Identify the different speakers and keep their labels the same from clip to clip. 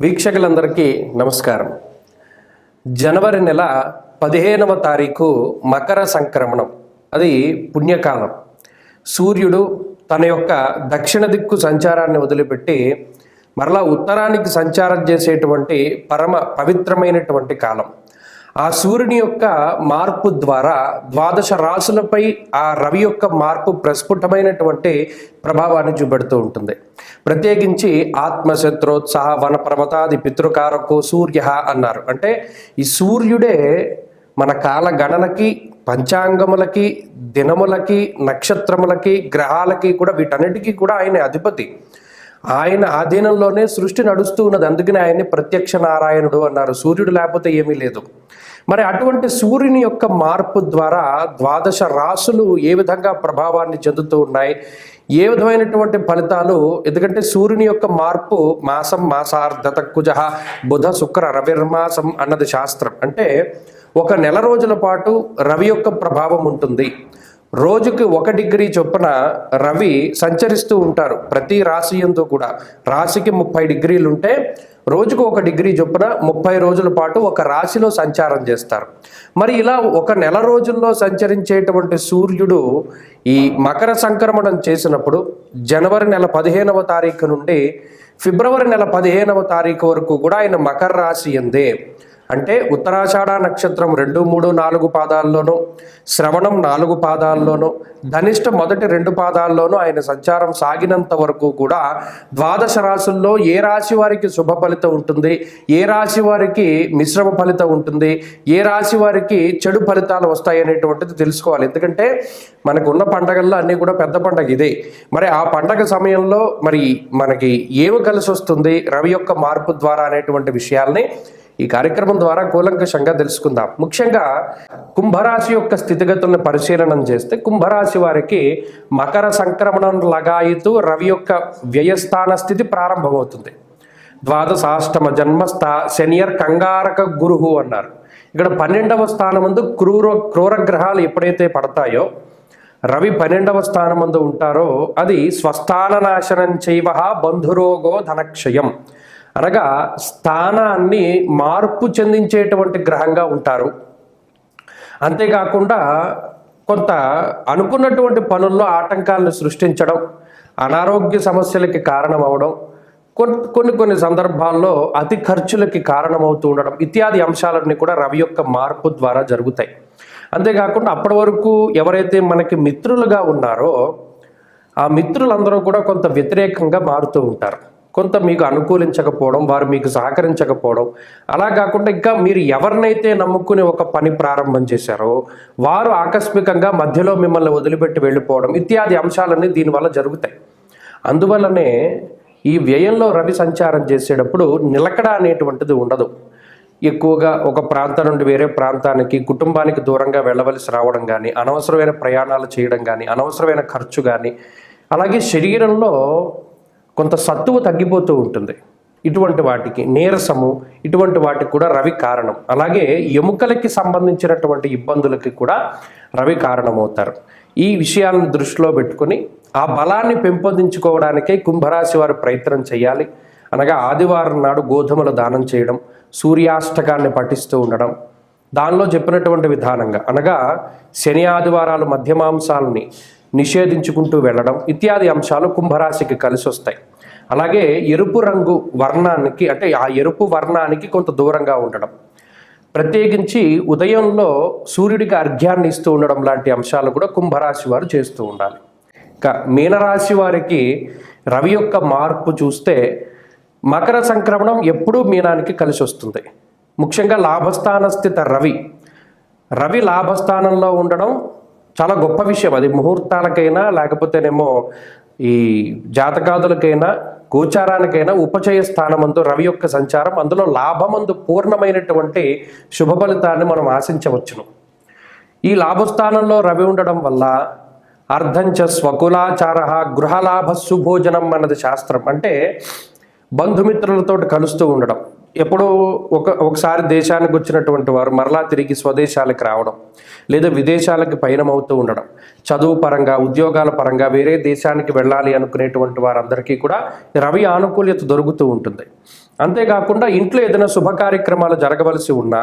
Speaker 1: వీక్షకులందరికీ నమస్కారం. జనవరి నెల పదిహేనవ తారీఖు మకర సంక్రమణం. అది పుణ్యకాలం. సూర్యుడు తన యొక్క దక్షిణ దిక్కు సంచారాన్ని వదిలిపెట్టి మరలా ఉత్తరానికి సంచారం చేసేటువంటి పరమ పవిత్రమైనటువంటి కాలం. ఆ సూర్యుని యొక్క మార్పు ద్వారా ద్వాదశ రాశులపై ఆ రవి యొక్క మార్పు ప్రస్ఫుటమైనటువంటి ప్రభావాన్ని చూపెడుతూ ఉంటుంది. ప్రత్యేకించి ఆత్మశత్రోత్సాహ వన పర్వతాది పితృకారకు సూర్య అన్నారు. అంటే ఈ సూర్యుడే మన కాల గణనకి పంచాంగములకి దినములకి నక్షత్రములకి గ్రహాలకి కూడా వీటన్నిటికీ కూడా ఆయన అధిపతి. ఆయన ఆధీనంలోనే సృష్టి నడుస్తూ ఉన్నది. అందుకనే ఆయన్ని ప్రత్యక్ష నారాయణుడు అన్నారు. సూర్యుడు లేకపోతే ఏమీ లేదు. మరి అటువంటి సూర్యుని యొక్క మార్పు ద్వారా ద్వాదశ రాశులు ఏ విధంగా ప్రభావాన్ని చెందుతూ ఉన్నాయి? ఏ విధమైనటువంటి ఫలితాలు? ఎందుకంటే సూర్యుని యొక్క మార్పు మాసం మాసార్ధత కుజ బుధ శుక్ర రవిర్మాసం అన్నది శాస్త్రం. అంటే ఒక నెల రోజుల పాటు రవి యొక్క ప్రభావం ఉంటుంది. రోజుకి ఒక డిగ్రీ చొప్పున రవి సంచరిస్తూ ఉంటారు. ప్రతి రాశి ఎందు కూడా. రాశికి ముప్పై డిగ్రీలు ఉంటే రోజుకు ఒక డిగ్రీ చొప్పున ముప్పై రోజుల పాటు ఒక రాశిలో సంచారం చేస్తారు. మరి ఇలా ఒక నెల రోజుల్లో సంచరించేటువంటి సూర్యుడు ఈ మకర సంక్రమణం చేసినప్పుడు జనవరి నెల పదిహేనవ తారీఖు నుండి ఫిబ్రవరి నెల పదిహేనవ తారీఖు వరకు కూడా ఆయన మకర రాశి ఎందే అంటే ఉత్తరాషాఢ నక్షత్రం రెండు మూడు నాలుగు పాదాల్లోనూ శ్రవణం నాలుగు పాదాల్లోనూ ధనిష్ట మొదటి రెండు పాదాల్లోనూ ఆయన సంచారం సాగినంత వరకు కూడా ద్వాదశ రాశుల్లో ఏ రాశి వారికి శుభ ఫలితం ఉంటుంది? ఏ రాశి వారికి మిశ్రమ ఫలితం ఉంటుంది? ఏ రాశి వారికి చెడు ఫలితాలు వస్తాయి అనేటువంటిది తెలుసుకోవాలి. ఎందుకంటే మనకు ఉన్న పండగల్లో అన్నీ కూడా పెద్ద పండగ ఇదే. మరి ఆ పండగ సమయంలో మరి మనకి ఏమి కలిసి వస్తుంది? రవి యొక్క మార్పు ద్వారా అనేటువంటి విషయాల్ని ఈ కార్యక్రమం ద్వారా కూలంకషంగా తెలుసుకుందాం. ముఖ్యంగా కుంభరాశి యొక్క స్థితిగతులను పరిశీలనం చేస్తే కుంభరాశి వారికి మకర సంక్రమణం లగాయితూ రవి యొక్క వ్యయస్థాన స్థితి ప్రారంభమవుతుంది. ద్వాదశాష్టమ జన్మస్థ శనియర్ కంగారక గురువు అన్నారు. ఇక్కడ పన్నెండవ స్థానమందు క్రూర క్రూర గ్రహాలు ఎప్పుడైతే పడతాయో రవి పన్నెండవ స్థానమందు ఉంటారో అది స్వస్థాన నాశనం చైవ బంధురోగో ధనక్షయం. అనగా స్థానాన్ని మార్పు చెందించేటువంటి గ్రహంగా ఉంటారు. అంతేకాకుండా కొంత అనుకున్నటువంటి పనుల్లో ఆటంకాలను సృష్టించడం అనారోగ్య సమస్యలకి కారణమవడం కొన్ని కొన్ని కొన్ని సందర్భాల్లో అతి ఖర్చులకి కారణమవుతూ ఉండడం ఇత్యాది అంశాలన్నీ కూడా రవి యొక్క మార్పు ద్వారా జరుగుతాయి. అంతేకాకుండా అప్పటి వరకు ఎవరైతే మనకి మిత్రులుగా ఉన్నారో ఆ మిత్రులందరూ కూడా కొంత వ్యతిరేకంగా మారుతూ ఉంటారు. కొంత మీకు అనుకూలించకపోవడం వారు మీకు సహకరించకపోవడం. అలా కాకుండా ఇంకా మీరు ఎవరినైతే నమ్ముకుని ఒక పని ప్రారంభం చేశారో వారు ఆకస్మికంగా మధ్యలో మిమ్మల్ని వదిలిపెట్టి వెళ్ళిపోవడం ఇత్యాది అంశాలన్నీ దీనివల్ల జరుగుతాయి. అందువల్లనే ఈ వ్యయంలో రవి సంచారం చేసేటప్పుడు నిలకడ అనేటువంటిది ఉండదు. ఎక్కువగా ఒక ప్రాంతం నుండి వేరే ప్రాంతానికి కుటుంబానికి దూరంగా వెళ్ళవలసి రావడం కానీ అనవసరమైన ప్రయాణాలు చేయడం కానీ అనవసరమైన ఖర్చు కానీ అలాగే శరీరంలో కొంత సత్తువ తగ్గిపోతూ ఉంటుంది. ఇటువంటి వాటికి నీరసము ఇటువంటి వాటికి కూడా రవి కారణం. అలాగే ఎముకలకి సంబంధించినటువంటి ఇబ్బందులకి కూడా రవి కారణమవుతారు. ఈ విషయాలను దృష్టిలో పెట్టుకొని ఆ బలాన్ని పెంపొందించుకోవడానికే కుంభరాశి వారు ప్రయత్నం చేయాలి. అనగా ఆదివారం నాడు గోధుమల దానం చేయడం సూర్యాష్టకాన్ని పఠిస్తూ ఉండడం దానిలో చెప్పినటువంటి విధానంగా. అనగా శని ఆదివారాలు మధ్యమాంసాలని నిషేధించుకుంటూ వెళ్ళడం ఇత్యాది అంశాలు కుంభరాశికి కలిసి వస్తాయి అలాగే ఎరుపు రంగు వర్ణానికి అంటే ఆ ఎరుపు వర్ణానికి కొంత దూరంగా ఉండడం. ప్రత్యేకించి ఉదయంలో సూర్యుడికి అర్ఘ్యాన్ని ఇస్తూ ఉండడం లాంటి అంశాలు కూడా కుంభరాశి వారు చేస్తూ ఉండాలి. ఇక మీనరాశి వారికి రవి యొక్క మార్పు చూస్తే మకర సంక్రమణం ఎప్పుడూ మీనానికి కలిసి వస్తుంది. ముఖ్యంగా లాభస్థాన స్థిత రవి. రవి లాభస్థానంలో ఉండడం చాలా గొప్ప విషయం. అది ముహూర్తాలకైనా లేకపోతేనేమో ఈ జాతకాదులకైనా గోచారానికైనా ఉపచయ స్థానమందు రవి యొక్క సంచారం అందులో లాభమందు పూర్ణమైనటువంటి శుభ ఫలితాన్ని మనం ఆశించవచ్చును. ఈ లాభస్థానంలో రవి ఉండడం వల్ల అర్ధంచ స్వకులాచార గృహలాభ సుభోజనం అన్నది శాస్త్రం. అంటే బంధుమిత్రులతో కలుస్తూ ఉండడం. ఎప్పుడో ఒక ఒకసారి దేశానికి వచ్చినటువంటి వారు మరలా తిరిగి స్వదేశాలకు రావడం లేదా విదేశాలకు పయనమవుతూ ఉండడం చదువు పరంగా ఉద్యోగాల పరంగా వేరే దేశానికి వెళ్ళాలి అనుకునేటువంటి వారందరికీ కూడా రవి ఆనుకూల్యత దొరుకుతూ ఉంటుంది. అంతేకాకుండా ఇంట్లో ఏదైనా శుభ కార్యక్రమాలు జరగవలసి ఉన్నా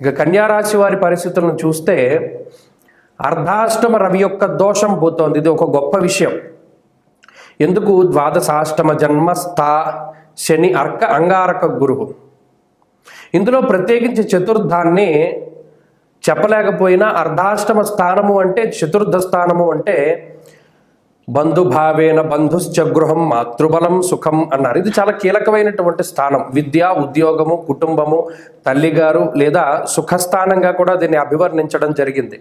Speaker 1: ఇక కన్యారాశి వారి పరిస్థితులను చూస్తే అర్ధాష్టమ రవి యొక్క దోషం పోతోంది. ఇది ఒక గొప్ప విషయం. ఎందుకు? ద్వాదశాష్టమ జన్మస్థా శని అర్క అంగారక గురువు. ఇందులో ప్రత్యేకించి చతుర్థాన్ని చెప్పలేకపోయినా అర్ధాష్టమ స్థానము అంటే చతుర్థ స్థానము అంటే బంధుభావేన బంధుశ్చ గృహం మాతృబలం సుఖం అన్నారు. ఇది చాలా కీలకమైనటువంటి స్థానం. విద్య ఉద్యోగము కుటుంబము తల్లిగారు లేదా సుఖస్థానంగా కూడా దీన్ని అభివర్ణించడం జరిగింది.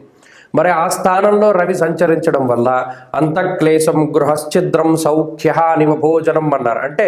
Speaker 1: మరి ఆ స్థానంలో రవి సంచరించడం వల్ల అంతఃక్లేశం గృహశ్చిద్రం సౌఖ్య నివ భోజనం అన్నారు. అంటే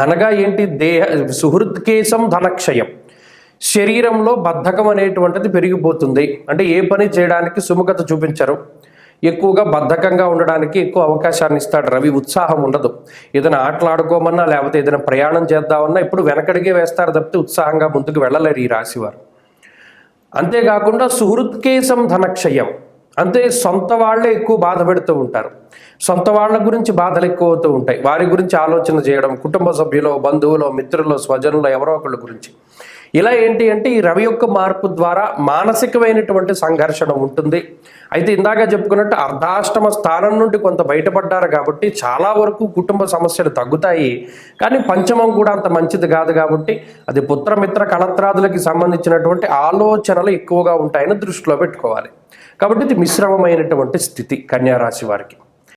Speaker 1: అనగా ఏంటి? దేహ సుహృత్కేశం ధనక్షయం. శరీరంలో బద్ధకం అనేటువంటిది పెరిగిపోతుంది. అంటే ఏ పని చేయడానికి సుముఖత చూపించరు. ఎక్కువగా బద్ధకంగా ఉండడానికి ఎక్కువ అవకాశాన్ని ఇస్తాడు రవి. ఉత్సాహం ఉండదు. ఏదైనా ఆటలాడుకోమన్నా లేకపోతే ఏదైనా ప్రయాణం చేద్దామన్నా ఇప్పుడు వెనకడిగే వేస్తారు తప్పితే ఉత్సాహంగా ముందుకు వెళ్ళలేరు ఈ రాశివారు. అంతేకాకుండా సుహృత్కేశం ధనక్షయం. అంతే సొంత వాళ్ళే ఎక్కువ బాధ పెడుతూ ఉంటారు. సొంత వాళ్ళ గురించి బాధలు ఎక్కువ అవుతూ ఉంటాయి. వారి గురించి ఆలోచన చేయడం కుటుంబ సభ్యులో బంధువులు మిత్రులు స్వజనులు ఎవరో ఒకళ్ళ గురించి. ఇలా ఏంటి అంటే ఈ రవి యొక్క మార్పు ద్వారా మానసికమైనటువంటి సంఘర్షణ ఉంటుంది. అయితే ఇందాక చెప్పుకున్నట్టు అర్ధాష్టమ స్థానం నుండి కొంత బయటపడ్డారు కాబట్టి చాలా వరకు కుటుంబ సమస్యలు తగ్గుతాయి. కానీ పంచమం కూడా అంత మంచిది కాదు కాబట్టి అది పుత్రమిత్ర కళత్రాదులకి సంబంధించినటువంటి ఆలోచనలు ఎక్కువగా ఉంటాయని దృష్టిలో పెట్టుకోవాలి. కాబట్టి ఇది మిశ్రమమైనటువంటి స్థితి కన్యారాశి వారికి.